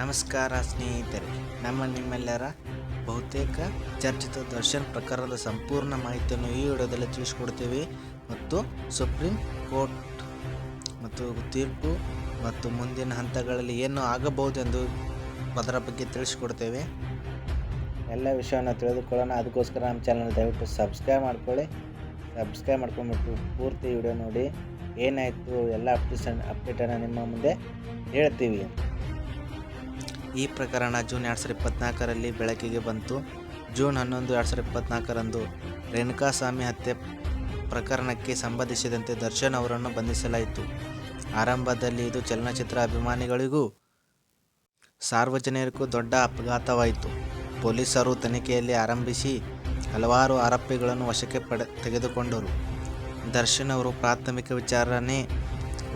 ನಮಸ್ಕಾರ ಸ್ನೇಹಿತರೆ, ನಮ್ಮ ನಿಮ್ಮೆಲ್ಲರ ಬಹುತೇಕ ಚರ್ಚಿತ ದರ್ಶನ್ ಪ್ರಕರಣದ ಸಂಪೂರ್ಣ ಮಾಹಿತಿಯನ್ನು ಈ ವಿಡಿಯೋದಲ್ಲಿ ತಿಳಿಸ್ಕೊಡ್ತೀವಿ. ಮತ್ತು ಸುಪ್ರೀಂ ಕೋರ್ಟ್ ಮತ್ತು ತೀರ್ಪು ಮತ್ತು ಮುಂದಿನ ಹಂತಗಳಲ್ಲಿ ಏನು ಆಗಬಹುದೆಂದು ಅದರ ಬಗ್ಗೆ ತಿಳಿಸ್ಕೊಡ್ತೇವೆ. ಎಲ್ಲ ವಿಷಯವನ್ನು ತಿಳಿದುಕೊಳ್ಳೋಣ. ಅದಕ್ಕೋಸ್ಕರ ನಮ್ಮ ಚಾನಲ್ ದಯವಿಟ್ಟು ಸಬ್ಸ್ಕ್ರೈಬ್ ಮಾಡ್ಕೊಳ್ಳಿ. ಸಬ್ಸ್ಕ್ರೈಬ್ ಮಾಡ್ಕೊಂಡ್ಬಿಟ್ಟು ಪೂರ್ತಿ ವಿಡಿಯೋ ನೋಡಿ. ಏನಾಯಿತು, ಎಲ್ಲ ಅಪ್ಡೇಟ್ ಅಪ್ಡೇಟನ್ನು ನಿಮ್ಮ ಮುಂದೆ ಹೇಳ್ತೀವಿ. ಈ ಪ್ರಕರಣ ಜೂನ್ ಎರಡು ಸಾವಿರದ ಇಪ್ಪತ್ನಾಲ್ಕರಲ್ಲಿ ಬೆಳಕಿಗೆ ಬಂತು. ಜೂನ್ ಹನ್ನೊಂದು ಎರಡು ಸಾವಿರದ ಇಪ್ಪತ್ನಾಲ್ಕರಂದು ರೇಣುಕಾಸ್ವಾಮಿ ಹತ್ಯೆ ಪ್ರಕರಣಕ್ಕೆ ಸಂಬಂಧಿಸಿದಂತೆ ದರ್ಶನ್ ಅವರನ್ನು ಬಂಧಿಸಲಾಯಿತು. ಆರಂಭದಲ್ಲಿ ಇದು ಚಲನಚಿತ್ರ ಅಭಿಮಾನಿಗಳಿಗೂ ಸಾರ್ವಜನಿಕರಿಗೂ ದೊಡ್ಡ ಅಪಘಾತವಾಯಿತು. ಪೊಲೀಸರು ತನಿಖೆಯಲ್ಲಿ ಆರಂಭಿಸಿ ಹಲವಾರು ಆರೋಪಿಗಳನ್ನು ವಶಕ್ಕೆ ಪಡೆ, ತೆಗೆದುಕೊಂಡರು. ದರ್ಶನ್ ಅವರು ಪ್ರಾಥಮಿಕ ವಿಚಾರಣೆ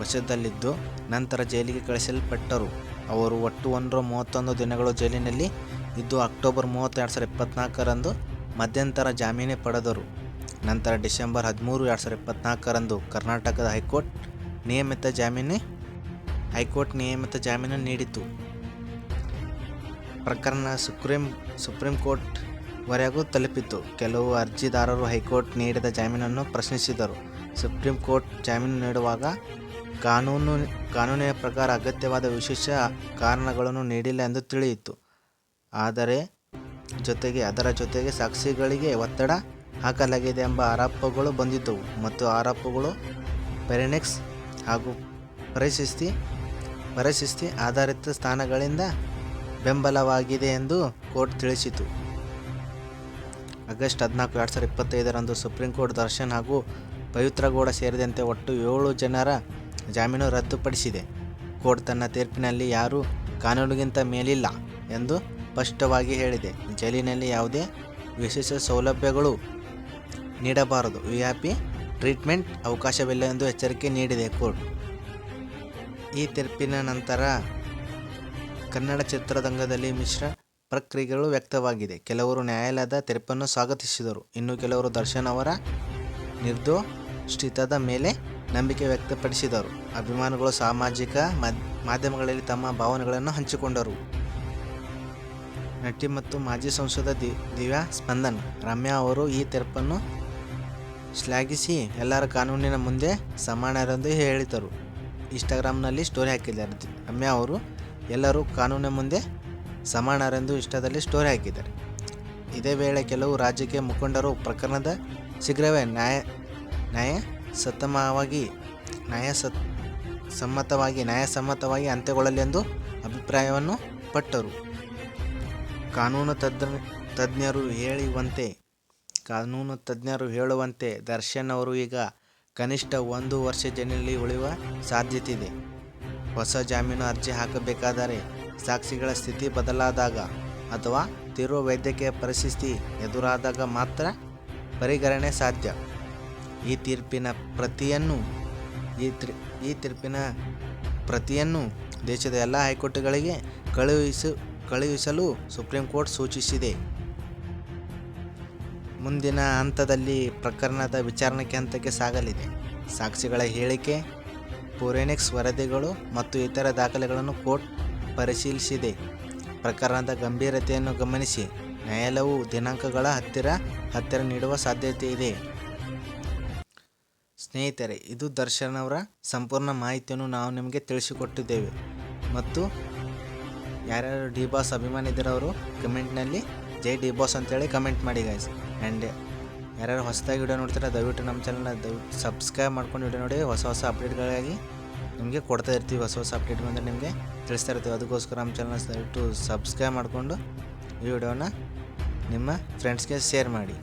ವಶದಲ್ಲಿದ್ದು ನಂತರ ಜೈಲಿಗೆ ಕಳಿಸಲ್ಪಟ್ಟರು. ಅವರು ಒಟ್ಟು ಒಂದರ ಮೂವತ್ತೊಂದು ದಿನಗಳು ಜೈಲಿನಲ್ಲಿ ಇದ್ದು ಅಕ್ಟೋಬರ್ ಮೂವತ್ತು ಎರಡು ಸಾವಿರದ ಇಪ್ಪತ್ತ್ನಾಲ್ಕರಂದು ಮಧ್ಯಂತರ ಜಾಮೀನು ಪಡೆದರು. ನಂತರ ಡಿಸೆಂಬರ್ ಹದಿಮೂರು ಎರಡು ಸಾವಿರದ ಇಪ್ಪತ್ನಾಲ್ಕರಂದು ಕರ್ನಾಟಕದ ಹೈಕೋರ್ಟ್ ನಿಯಮಿತ ಜಾಮೀನು, ಹೈಕೋರ್ಟ್ ನಿಯಮಿತ ಜಾಮೀನು ನೀಡಿತು ಪ್ರಕರಣ ಸುಪ್ರೀಂ ಸುಪ್ರೀಂ ಕೋರ್ಟ್ವರೆಗೂ ತಲುಪಿತು ಕೆಲವು ಅರ್ಜಿದಾರರು ಹೈಕೋರ್ಟ್ ನೀಡಿದ ಜಾಮೀನನ್ನು ಪ್ರಶ್ನಿಸಿದರು. ಸುಪ್ರೀಂ ಕೋರ್ಟ್ ಜಾಮೀನು ನೀಡುವಾಗ ಕಾನೂನು, ಕಾನೂನಿನ ಪ್ರಕಾರ ಅಗತ್ಯವಾದ ವಿಶೇಷ ಕಾರಣಗಳನ್ನು ನೀಡಿಲ್ಲ ಎಂದು ತಿಳಿಯಿತು. ಆದರೆ ಜೊತೆಗೆ, ಅದರ ಜೊತೆಗೆ ಸಾಕ್ಷಿಗಳಿಗೆ ಒತ್ತಡ ಹಾಕಲಾಗಿದೆ ಎಂಬ ಆರೋಪಗಳು ಬಂದಿದ್ದವು ಮತ್ತು ಆರೋಪಗಳು ಪೆರೆನೆಕ್ಸ್ ಹಾಗೂ ಪರಿಶಿಸ್ತಿ ಪರಿಶಿಸ್ತಿ ಆಧಾರಿತ ಸ್ಥಾನಗಳಿಂದ ಬೆಂಬಲವಾಗಿದೆ ಎಂದು ಕೋರ್ಟ್ ತಿಳಿಸಿತು. ಆಗಸ್ಟ್ ಹದಿನಾಲ್ಕು, ಎರಡು ಸಾವಿರದ ಇಪ್ಪತ್ತೈದರಂದು ಸುಪ್ರೀಂ ಕೋರ್ಟ್ ದರ್ಶನ್ ಹಾಗೂ ಪವಿತ್ರಗೌಡ ಸೇರಿದಂತೆ ಒಟ್ಟು ಏಳು ಜನರ ಜಾಮೀನು ರದ್ದುಪಡಿಸಿದೆ. ಕೋರ್ಟ್ ತನ್ನ ತೀರ್ಪಿನಲ್ಲಿ ಯಾರೂ ಕಾನೂನಿಗಿಂತ ಮೇಲಿಲ್ಲ ಎಂದು ಸ್ಪಷ್ಟವಾಗಿ ಹೇಳಿದೆ. ಜೈಲಿನಲ್ಲಿ ಯಾವುದೇ ವಿಶೇಷ ಸೌಲಭ್ಯಗಳು ನೀಡಬಾರದು. ವಿಐಪಿ ಟ್ರೀಟ್ಮೆಂಟ್ ಅವಕಾಶವಿಲ್ಲ ಎಂದು ಎಚ್ಚರಿಕೆ ನೀಡಿದೆ ಕೋರ್ಟ್. ಈ ತೀರ್ಪಿನ ನಂತರ ಕನ್ನಡ ಚಿತ್ರರಂಗದಲ್ಲಿ ಮಿಶ್ರ ಪ್ರಕ್ರಿಯೆಗಳು ವ್ಯಕ್ತವಾಗಿದೆ. ಕೆಲವರು ನ್ಯಾಯಾಲಯದ ತೀರ್ಪನ್ನು ಸ್ವಾಗತಿಸಿದರು. ಇನ್ನು ಕೆಲವರು ದರ್ಶನ್ ಅವರ ನಿರ್ದೋಷಿತದ ಮೇಲೆ ನಂಬಿಕೆ ವ್ಯಕ್ತಪಡಿಸಿದರು. ಅಭಿಮಾನಿಗಳು ಸಾಮಾಜಿಕ ಮಾಧ್ಯಮಗಳಲ್ಲಿ ತಮ್ಮ ಭಾವನೆಗಳನ್ನು ಹಂಚಿಕೊಂಡರು. ನಟಿ ಮತ್ತು ಮಾಜಿ ಸಂಸದ ದಿ, ದಿವ್ಯಾ ಸ್ಪಂದನ್, ರಮ್ಯಾ ಅವರು ಈ ತೀರ್ಪನ್ನು ಶ್ಲಾಘಿಸಿ ಎಲ್ಲರ ಕಾನೂನಿನ ಮುಂದೆ ಸಮಾನರೆಂದು ಹೇಳಿದರು. ಇನ್ಸ್ಟಾಗ್ರಾಮ್ನಲ್ಲಿ ಸ್ಟೋರಿ ಹಾಕಿದ್ದಾರೆ. ರಮ್ಯಾ ಅವರು ಎಲ್ಲರೂ ಕಾನೂನಿನ ಮುಂದೆ ಸಮಾನರೆಂದು ಇಷ್ಟದಲ್ಲಿ ಸ್ಟೋರಿ ಹಾಕಿದ್ದಾರೆ. ಇದೇ ವೇಳೆ ಕೆಲವು ರಾಜಕೀಯ ಮುಖಂಡರು ಪ್ರಕರಣದ ಶೀಘ್ರವೇ ನ್ಯಾಯ ನ್ಯಾಯ ಸತ್ತಮವಾಗಿ, ನ್ಯಾಯ ಸತ್, ಸಮ್ಮತವಾಗಿ ನ್ಯಾಯಸಮ್ಮತವಾಗಿ ಅಂತ್ಯಗೊಳ್ಳಲಿ ಎಂದು ಅಭಿಪ್ರಾಯವನ್ನು ಪಟ್ಟರು. ಕಾನೂನು ತಜ್ಞ, ತಜ್ಞರು ಹೇಳುವಂತೆ, ಕಾನೂನು ತಜ್ಞರು ಹೇಳುವಂತೆ ದರ್ಶನ್ ಅವರು ಈಗ ಕನಿಷ್ಠ ಒಂದು ವರ್ಷ ಜೈಲಿನಲ್ಲಿ ಉಳಿಯುವ ಸಾಧ್ಯತೆ ಇದೆ ಹೊಸ ಜಾಮೀನು ಅರ್ಜಿ ಹಾಕಬೇಕಾದರೆ ಸಾಕ್ಷಿಗಳ ಸ್ಥಿತಿ ಬದಲಾದಾಗ ಅಥವಾ ತೀವ್ರ ವೈದ್ಯಕೀಯ ಪರಿಸ್ಥಿತಿ ಎದುರಾದಾಗ ಮಾತ್ರ ಪರಿಗಣನೆ ಸಾಧ್ಯ. ಈ ತೀರ್ಪಿನ ಪ್ರತಿಯನ್ನು, ಈ ತ್ರಿ, ಈ ತೀರ್ಪಿನ ಪ್ರತಿಯನ್ನು ದೇಶದ ಎಲ್ಲ ಹೈಕೋರ್ಟ್ಗಳಿಗೆ ಕಳುಹಿಸು, ಕಳುಹಿಸಲು ಸುಪ್ರೀಂ ಕೋರ್ಟ್ ಸೂಚಿಸಿದೆ. ಮುಂದಿನ ಹಂತದಲ್ಲಿ ಪ್ರಕರಣದ ವಿಚಾರಣೆಗೆ ಹಂತಕ್ಕೆ ಸಾಗಲಿದೆ. ಸಾಕ್ಷಿಗಳ ಹೇಳಿಕೆ ಪೋರೆನಿಕ್ಸ್ ವರದಿಗಳು ಮತ್ತು ಇತರ ದಾಖಲೆಗಳನ್ನು ಕೋರ್ಟ್ ಪರಿಶೀಲಿಸಿದೆ. ಪ್ರಕರಣದ ಗಂಭೀರತೆಯನ್ನು ಗಮನಿಸಿ. ನ್ಯಾಯಾಲಯವು ದಿನಾಂಕಗಳ ಹತ್ತಿರ ಹತ್ತಿರ ನೀಡುವ ಸಾಧ್ಯತೆ ಇದೆ ಸ್ನೇಹಿತರೆ, ಇದು ದರ್ಶನ್ ಅವರ ಸಂಪೂರ್ಣ ಮಾಹಿತಿಯನ್ನು ನಾವು ನಿಮಗೆ ತಿಳಿಸಿಕೊಟ್ಟಿದ್ದೇವೆ. ಮತ್ತು ಯಾರ್ಯಾರು ಡಿ ಬಾಸ್ ಅಭಿಮಾನಿದ್ದರವರು ಕಮೆಂಟ್ನಲ್ಲಿ ಜೈ ಡಿ ಬಾಸ್ ಅಂತೇಳಿ ಕಮೆಂಟ್ ಮಾಡಿ ಗಾಯ್ಸ್ ಆ್ಯಂಡ್ ಯಾರ್ಯಾರು ಹೊಸದಾಗಿ ವಿಡಿಯೋ ನೋಡ್ತಾರೆ, ದಯವಿಟ್ಟು ನಮ್ಮ ಚಾನಲ್ನ ದಯವಿಟ್ಟು ಸಬ್ಸ್ಕ್ರೈಬ್ ಮಾಡ್ಕೊಂಡು ವಿಡಿಯೋ ನೋಡಿ. ಹೊಸ ಹೊಸ ಅಪ್ಡೇಟ್ಗಳಿಗಾಗಿ ನಿಮಗೆ ಕೊಡ್ತಾ ಇರ್ತೀವಿ. ಹೊಸ ಹೊಸ ಅಪ್ಡೇಟ್ ಬಂದರೆ ನಿಮಗೆ ತಿಳಿಸ್ತಾ ಇರ್ತೀವಿ. ಅದಕ್ಕೋಸ್ಕರ ನಮ್ಮ ಚಾನಲ್ನ ದಯವಿಟ್ಟು ಸಬ್ಸ್ಕ್ರೈಬ್ ಮಾಡಿಕೊಂಡು ಈ ವಿಡಿಯೋನ ನಿಮ್ಮ ಫ್ರೆಂಡ್ಸ್ಗೆ ಶೇರ್ ಮಾಡಿ.